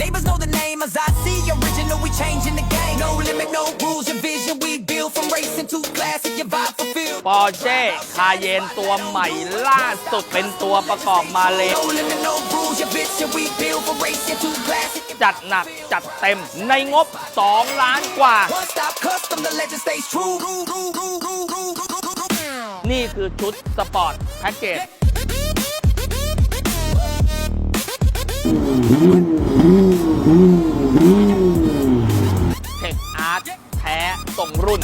Neighbors know the name as I see original, we changing the game. No limit, no rules, your vision we build from racing to classic, your vibe fulfilled. ปอร์เช่คาเยนตัวใหม่ล่าสุดเป็นตัวประกอบมาเลย No limit, no rules, your vision we build from racing to classic. your จัดหนักจัดเต็มในงบ 2 ล้านกว่า One stop custom, the legend stays true. นี่คือชุดสปอร์ตแพ็กเกจ เทคอาร์ตแท้ตรงรุ่น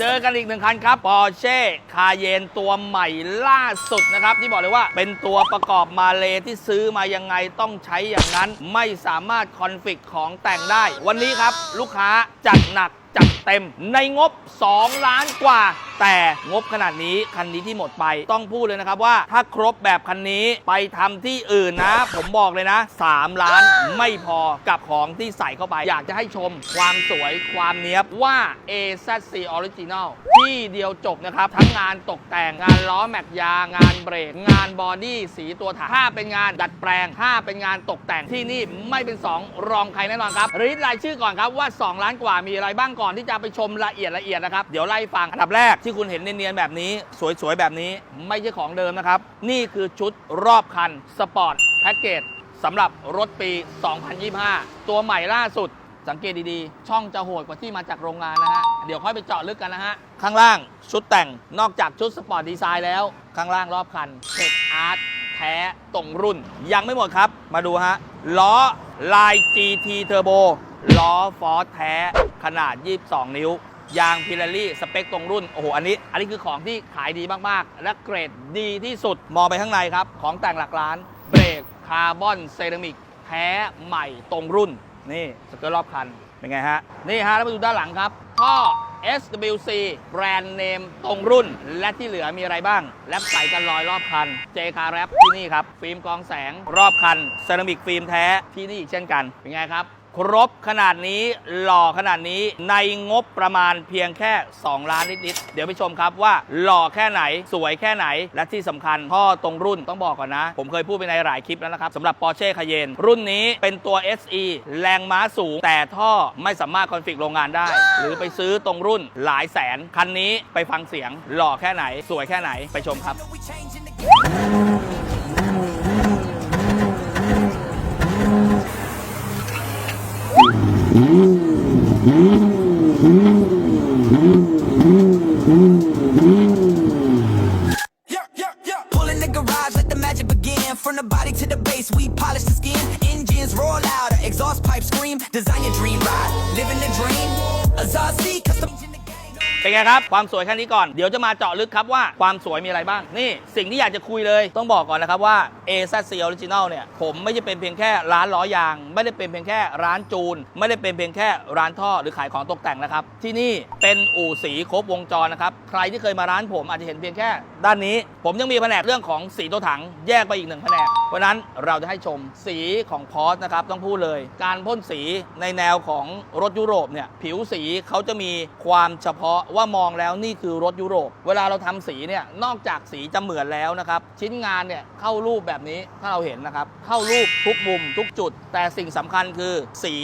เจอกันอีกหนึ่งคันครับ Porsche Cayenne ตัวใหม่ล่าสุดนะครับ ที่บอกเลยว่าเป็นตัวประกอบมาเลที่ซื้อมายังไงต้องใช้อย่างนั้น ไม่สามารถคอนฟิกของแต่งได้ วันนี้ครับลูกค้าจัดหนัก จัดเต็มในงบ 2 ล้านกว่า แต่งบขนาดนี้คันนี้ที่หมดไปต้องพูดเลยนะครับว่าถ้าครบแบบคันนี้ไปทำที่อื่นนะ ผมบอกเลยนะ 3 ล้านไม่พอกับของที่ใส่เข้าไป อยากจะให้ชมความสวยความเนี้ยบว่า AZC Original ที่เดียวจบนะครับ ทั้งงานตกแต่งงานล้อแม็กยางงานเบรก งานบอดี้สีตัวถังถ้าเป็นงานดัดแปลงถ้าเป็นงานตกแต่งที่นี่ไม่เป็น 2 รองใครแน่นอนครับรีดรายชื่อก่อนครับว่า 2 ล้านกว่ามีอะไรบ้างก่อนที่จะไปชมละเอียดละเอียดนะครับ เดี๋ยวไล่ฟังอันดับแรกที่คุณเห็นเนียนๆแบบนี้ สวยๆ แบบนี้ไม่ใช่ของเดิมนะครับ นี่คือชุดรอบคันสปอร์ตแพ็กเกจสำหรับรถปี 2025 ตัวใหม่ล่าสุดสังเกตดีๆ ช่องจะโหดกว่าที่มาจากโรงงานนะฮะ เดี๋ยวค่อยไปเจาะลึกกันนะฮะ ข้างล่างชุดแต่งนอกจากชุดสปอร์ตดีไซน์แล้ว ข้างล่างรอบคันเทคอาร์ตแท้ตรงรุ่น ยังไม่หมดครับ มาดูฮะ ล้อลาย GT Turbo ล้อฟอร์แท้ขนาด 22 นิ้ว ยางพิลารี่สเปคตรงรุ่น โอ้โห อันนี้ อันนี้คือของที่ขายดีมากๆ และเกรดดีที่สุด มองไปข้างในครับ ของแต่งหลักล้าน เบรกคาร์บอนเซรามิกแท้ใหม่ตรงรุ่น นี่สเกิร์ตรอบคัน เป็นไงฮะ นี่ฮะ แล้วมาดูด้านหลังครับท่อ SWC แบรนด์เนมตรงรุ่น และที่เหลือมีอะไรบ้างแรปใส่กันลอยรอบคัน j c a r แรปที่นี่ครับ ฟิล์มกองแสงรอบคัน เซรามิกฟิล์มแท้ที่นี่อีกเช่นกัน เป็นไงครับ ครบขนาดนี้หล่อขนาดนี้ในงบประมาณเพียงแค่ 2 ล้านนิดๆเดี๋ยวไปชมครับว่าหล่อแค่ไหนสวยแค่ไหน และที่สำคัญท่อตรงรุ่นต้องบอกก่อนนะ ผมเคยพูดไปในหลายคลิปแล้วนะครับสำหรับ Porsche Cayenne รุ่นนี้เป็นตัว SE แรงม้าสูง แต่ท่อไม่สามารถคอนฟิกโรงงานได้ หรือไปซื้อตรงรุ่นหลายแสน คันนี้ไปฟังเสียงหล่อแค่ไหน สวยแค่ไหนไปชมครับ From the body to the base, we polish the skin. Engines roll louder, exhaust pipes scream. Design your dream ride, living the dream. Azasi, custom. เป็นไงครับ ความสวยแค่นี้ก่อน เดี๋ยวจะมาเจาะลึกครับว่าความสวยมีอะไรบ้าง นี่สิ่งที่อยากจะคุยเลย ต้องบอกก่อนนะครับว่า AZC Original เนี่ย ผมไม่ใช่เป็นเพียงแค่ร้านล้อยาง ไม่ได้เป็นเพียงแค่ร้านจูน ไม่ได้เป็นเพียงแค่ร้านท่อหรือขายของตกแต่งนะครับ ที่นี่เป็นอู่สีครบวงจรนะครับ ใครที่เคยมาร้านผมอาจจะเห็นเพียงแค่ ด้านนี้ ผมยังมีแผนกเรื่องของสีตัวถังแยกไปอีกหนึ่งแผนก เพราะนั้นเราจะให้ชมสีของพอสนะครับต้องพูดเลย การพ่นสีในแนวของรถยุโรปเนี่ยผิวสีเขาจะมีความเฉพาะว่ามองแล้วนี่คือรถยุโรป เวลาเราทำสีเนี่ยนอกจากสีจะเหมือนแล้วนะครับชิ้นงานเนี่ยเข้ารูปแบบนี้ถ้าเราเห็นนะครับเข้ารูปทุกมุมทุกจุด แต่สิ่งสำคัญคือสี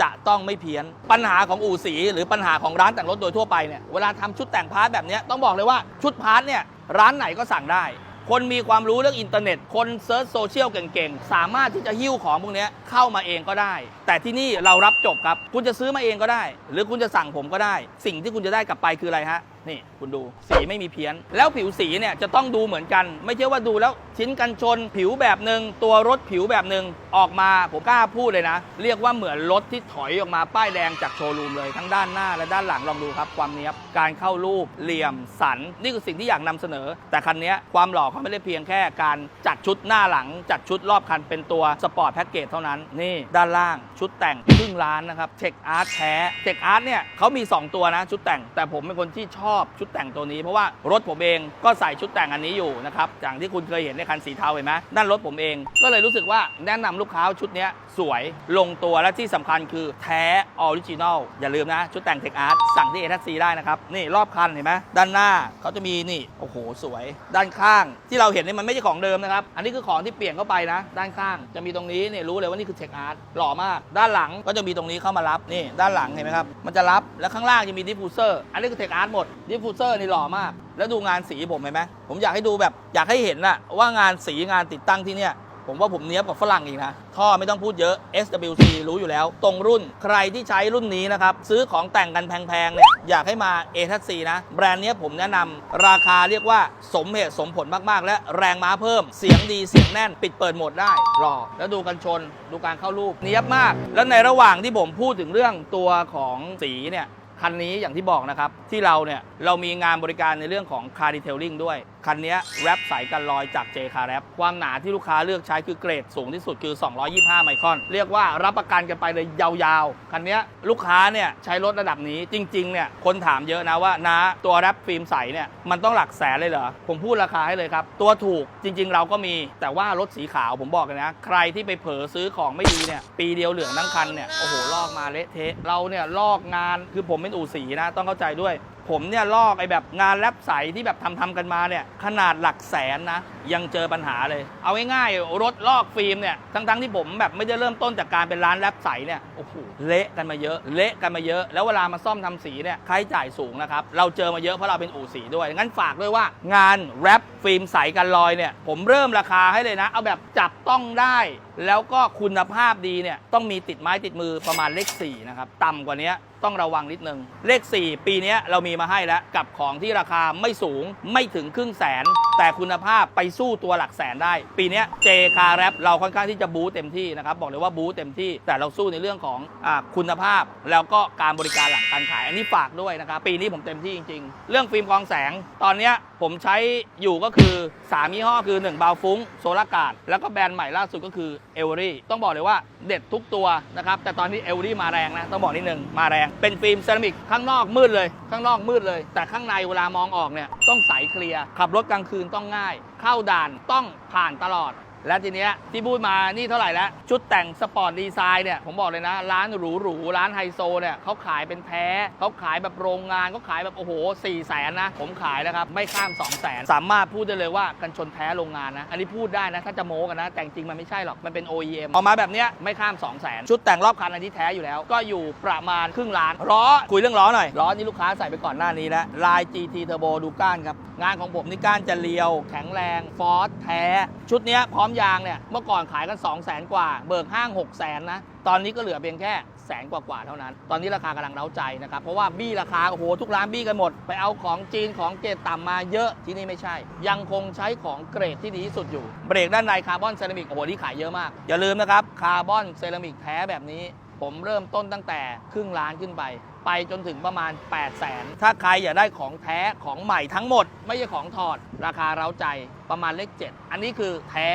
จะต้องไม่เพี้ยน ปัญหาของอู่สี หรือปัญหาของร้านแต่งรถโดยทั่วไปเนี่ยเวลาทำชุดแต่งพาร์ทแบบนี้ต้องบอกเลยว่าชุดพาร์ทเนี่ยร้านไหนก็สั่งได้ คนมีความรู้เรื่องอินเทอร์เน็ต คนเซิร์ชโซเชียลเก่งๆ สามารถที่จะหิ้วของพวกนี้เข้ามาเองก็ได้ แต่ที่นี่เรารับจบครับ คุณจะซื้อมาเองก็ได้ หรือคุณจะสั่งผมก็ได้ สิ่งที่คุณจะได้กลับไปคืออะไรฮะ นี่คุณดูสีไม่มีเพี้ยน แล้วผิวสีเนี่ยจะต้องดูเหมือนกัน ไม่ใช่ว่าดูแล้วชิ้นกันชนผิวแบบหนึ่งตัวรถผิวแบบหนึ่งออกมาผมกล้าพูดเลยนะ เรียกว่าเหมือนรถที่ถอยออกมาป้ายแดงจากโชว์รูมเลยทั้งด้านหน้าและด้านหลังลองดูครับ ความเนี้ยบการเข้ารูปเหลี่ยมสัน นี่คือสิ่งที่อยากนำเสนอ แต่คันนี้ความหล่อเขาไม่ได้เพียงแค่การจัดชุดหน้าหลัง จัดชุดรอบคันเป็นตัวสปอร์ตแพ็กเกจเท่านั้นนี่ด้านล่างชุดแต่งครึ่งล้านนะครับเทคอาร์ตแท้เทคอาร์ตเนี่ยเขามี 2 ตัวนะชุดแต่งแต่ผมเป็นคนที่ชอบอบชุดแต่งตัวนี้เพราะว่ารถผมเองก็ใส่ชุดแต่งอันนี้อยู่นะครับอย่างที่คุณเคยเห็นในคันสีเทาเห็นไหมนั่นรถผมเอง ก็เลยรู้สึกว่าแนะนำลูกค้าชุดนี้สวยลงตัวและที่สำคัญคือแท้ออริจินอลอย่าลืมนะ ชุดแต่งเทคอาร์ตสั่งที่เอทัซีได้นะครับนี่รอบคันเห็นไหมด้านหน้าเขาจะมีนี่โอ้โหสวย ด้านข้างที่เราเห็นนี่มันไม่ใช่ของเดิมนะครับอันนี้คือของที่เปลี่ยนเข้าไปนะ ด้านข้างจะมีตรงนี้เนี่ยรู้เลยว่านี่คือเทคอาร์ตหล่อมาก ด้านหลังก็จะมีตรงนี้เข้ามารับนี่ด้านหลังเห็นไหมครับมันจะรับแล้วข้างล่างจะมีดิฟฟูเซอร์อันนี้คือเทคอาร์ตหมดดิฟฟูเซอร์นี่หล่อมาก แล้วดูงานสีผมเห็นไหมผมอยากให้ดูแบบอยากให้เห็นนะว่างานสีงานติดตั้งที่เนี่ยผมว่าผมเนี้ยบกับฝรั่งอีกนะ ท่อไม่ต้องพูดเยอะ SWC รู้อยู่แล้ว ตรงรุ่นใครที่ใช้รุ่นนี้นะครับ ซื้อของแต่งกันแพงๆเนี่ยอยากให้มา a t c นะ แบรนด์เนี้ยผมแนะนำราคาเรียกว่าสมเหตุสมผลมากๆ และแรงม้าเพิ่ม เสียงดีเสียงแน่น ปิดเปิดโหมดได้รอ แล้วดูกันชนดูการเข้ารูปเนี้ยบมาก แล้วในระหว่างที่ผมพูดถึงเรื่องตัวของสีเนี่ย คันนี้อย่างที่บอกนะครับ ที่เราเนี่ย เรามีงานบริการในเรื่องของ Car Detailing ด้วย คันนี้แรปสายกันลอยจาก J Car Wrap ความหนาที่ลูกค้าเลือกใช้คือเกรดสูงที่สุดคือ 225 ไมครอน เรียกว่ารับประกันกันไปเลยยาวๆ คันนี้ลูกค้าเนี่ย ใช้รถระดับนี้จริงๆเนี่ยคนถามเยอะนะว่านะตัวแรปฟิล์มใสเนี่ยมันต้องหลักแสนเลยเหรอผมพูดราคาให้เลยครับตัวถูกจริง ๆ เราก็มีแต่ว่ารถสีขาวผมบอกเลยนะ ใครที่ไปเผลอซื้อของไม่ดีเนี่ยปีเดียวเหลืองทั้งคันเนี่ยโอ้โหลอกมาเละเทะเราเนี่ยลอกงานคือผมเป็นอู่สีนะ ต้องเข้าใจด้วย ผมเนี่ยลอกไอ้แบบงานแรปใสที่แบบทำทำกันมาเนี่ย ขนาดหลักแสนนะ ยังเจอปัญหาเลย เอาง่ายๆรถลอกฟิล์มเนี่ยทั้งๆที่ผมแบบไม่ได้เริ่มต้นจากการเป็นร้านแรปใสเนี่ยโอ้โหเละกันมาเยอะ เละกันมาเยอะ แล้วเวลามาซ่อมทำสีเนี่ยค่าใช้จ่ายสูงนะครับเราเจอมาเยอะเพราะเราเป็นอู่สีด้วยงั้นฝากด้วยว่างานแรปฟิล์มใสกันลอยเนี่ยผมเริ่มราคาให้เลยนะ เอาแบบจับต้องได้ แล้วก็คุณภาพดีเนี่ยต้องมีติดไม้ติดมือประมาณเลข4นะครับต่ำกว่านี้ ต้องระวังนิดนึง เลข 4 ปีนี้เรามีมาให้แล้ว กับของที่ราคาไม่สูงไม่ถึงครึ่งแสน แต่คุณภาพไปสู้ตัวหลักแสนได้ ปีนี้เจคาแรปเราค่อนข้างที่จะบู๊เต็มที่นะครับ บอกเลยว่าบู๊เต็มที่ แต่เราสู้ในเรื่องของอคุณภาพ แล้วก็การบริการหลังการขาย อันนี้ฝากด้วยนะครับ ปีนี้ผมเต็มที่จริง ๆ เรื่องฟิล์มกองแสงตอนนี้ผมใช้อยู่ก็คือ 3 ยี่ห้อคือ 1 บาวฟุ้งโซลาการ์ดแล้วก็แบรนด์ใหม่ล่าสุดก็คือเอเวอรี่ต้องบอกเลยว่าเด็ดทุกตัวนะครับ แต่ตอนนี้เอเวอรี่มาแรงนะ ต้องบอกนิดนึง มาแรง เป็นฟิล์มเซรามิกข้างนอกมืดเลย ข้างนอกมืดเลย แต่ข้างในเวลามองออกเนี่ยต้องใสเคลียร์ขับรถกลางคืนต้องง่าย เข้าด่านต้องผ่านตลอด และทีเนี้ยที่พูดมานี่เท่าไหร่แล้ว ชุดแต่งสปอร์ตดีไซน์เนี่ยผมบอกเลยนะ ร้านหรูๆร้านไฮโซเนี่ยเขาขายเป็นแท้เขาขายแบบโรงงานเขาขายแบบโอ้โห4ี่แสนนะ ผมขายแล้วครับ ไม่ข้าม 2 0 0แสนสามารถพูดได้เลยว่ากันชนแท้โรงงานนะ อันนี้พูดได้นะ ถ้าจะโม้กันนะ แต่จริงมันไม่ใช่หรอกมันเป็น OEM ออกมาแบบเนี้ยไม่ข้าม 2 0 0แสนชุดแต่งรอบคันอันที่แท้อยู่แล้ว ก็อยู่ประมาณครึ่งล้านล้อคุยเรื่องล้อหน่อยล้อนี่ลูกค้าใส่ไปก่อนหน้านี้แล้วลาย GT Turbo ดูก้านครับ งานของผมนี่ก้านจะเรียว แข็งแรงฟอร์สแท้ ชุดนี้พร้อมยางเนี่ย เมื่อก่อนขายกัน 2 0 0แสนกว่า เบิกห้าง 6 0แสนนะ ตอนนี้ก็เหลือเพียงแค่แสนกว่าๆเท่านั้น ตอนนี้ราคากำลังเร้าใจนะครับ เพราะว่าบี้ราคา โอ้โห ทุกร้านบี้กันหมด ไปเอาของจีนของเกรดต่ำมาเยอะที่นี่ไม่ใช่ ยังคงใช้ของเกรดที่ดีที่สุดอยู่ เบรกด้านในคาร์บอนเซรามิก โอ้โหที่ขายเยอะมาก อย่าลืมนะครับ คาร์บอนเซรามิกแท้แบบนี้ ผมเริ่มต้นตั้งแต่ครึ่งล้านขึ้นไป ไปจนถึงประมาณ 8 0 0แสนถ้าใครอยากได้ของแท้ของใหม่ทั้งหมด ไม่ใช่ของถอด ราคาเร้าใจประมาณเลข 7 อันนี้คือแท้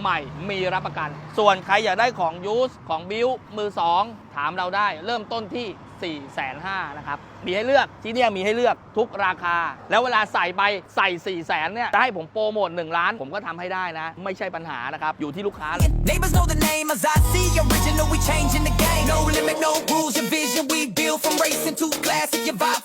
ใหม่มีรับประกัน ส่วนใครอยากได้ของยูสของบิวมือ 2 ถามเราได้ เริ่มต้นที่4 5 0 0 0นะครับ มีให้เลือก ที่นี่มีให้เลือกทุกราคา แล้วเวลาใส่ไปใส่4 0 0แสนเนี่ยจะให้ผมโปรโมท1ล้าน ผมก็ทำให้ได้นะ ไม่ใช่ปัญหานะครับ อยู่ที่ลูกค้าเลย No rules, your vision. We build from racing to classic,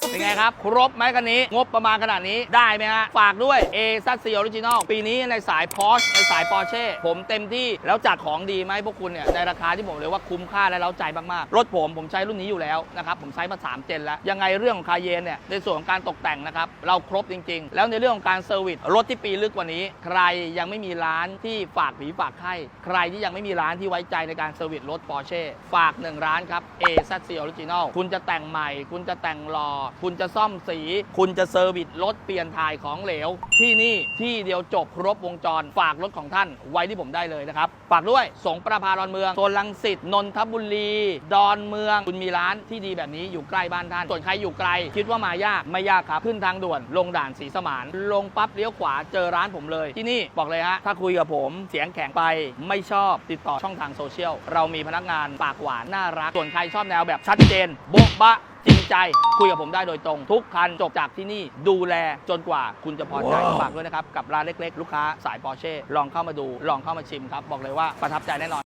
เป็นไงครับ ครบไหมกันนี้ งบประมาณขนาดนี้ได้ไหมฮะ ฝากด้วย A ซัสซีออริจินอลปีนี้ในสาย Porsche ในสาย Porsche ผมเต็มที่แล้วจัดของดีไหมพวกคุณเนี่ย ในราคาที่ผมเลยว่าคุ้มค่าและเล้าใจมากๆ รถผมผมใช้รุ่นนี้อยู่แล้วนะครับ ผมใช้มา 3 เจนแล้ว ยังไงเรื่องของคาเยนเนี่ย ในส่วนของการตกแต่งนะครับ เราครบจริง ๆ แล้วในเรื่องของการเซอร์วิสรถที่ปีลึกกว่านี้ ใครยังไม่มีร้านที่ฝากผีฝากไข้ใครที่ยังไม่มีร้านที่ไว้ใจในการเซอร์วิสรถ Porsche ฝากหนึ่งร้านครับ A ซัสซีออริจินอลคุณจะแต่งใหม่ คุณจะแต่งรอ คุณจะซ่อมสี คุณจะเซอร์วิสรถเปลี่ยนถ่ายของเหลว ที่นี่ที่เดียวจบครบวงจร ฝากรถของท่านไว้ที่ผมได้เลยนะครับ ฝากด้วยสงประพาดอนเมืองโซนลังสิตนนทบุรี ดอนเมือง คุณมีร้านที่ดีแบบนี้อยู่ใกล้บ้านท่าน ส่วนใครอยู่ไกล คิดว่ามายากไม่ยากครับ ขึ้นทางด่วน ลงด่านสีสมาน ลงปั๊บเลี้ยวขวาเจอร้านผมเลย ที่นี่บอกเลยฮะถ้าคุยกับผมเสียงแข็งไปไม่ชอบติดต่อช่องทางโซเชียลเรามีพนักงานปากหวานน่ารักส่วนใครชอบแนวแบบชัดเจนโบ๊ะบะจิ ใจ คุยกับผมได้โดยตรง ทุกคันจบจากที่นี่ดูแลจนกว่าคุณจะพอใจฝากด้วยนะครับ กับร้านเล็ก ๆ ลูกค้าสายปอร์เช่ลองเข้ามาดูลองเข้ามาชิมครับ บอกเลยว่าประทับใจแน่นอน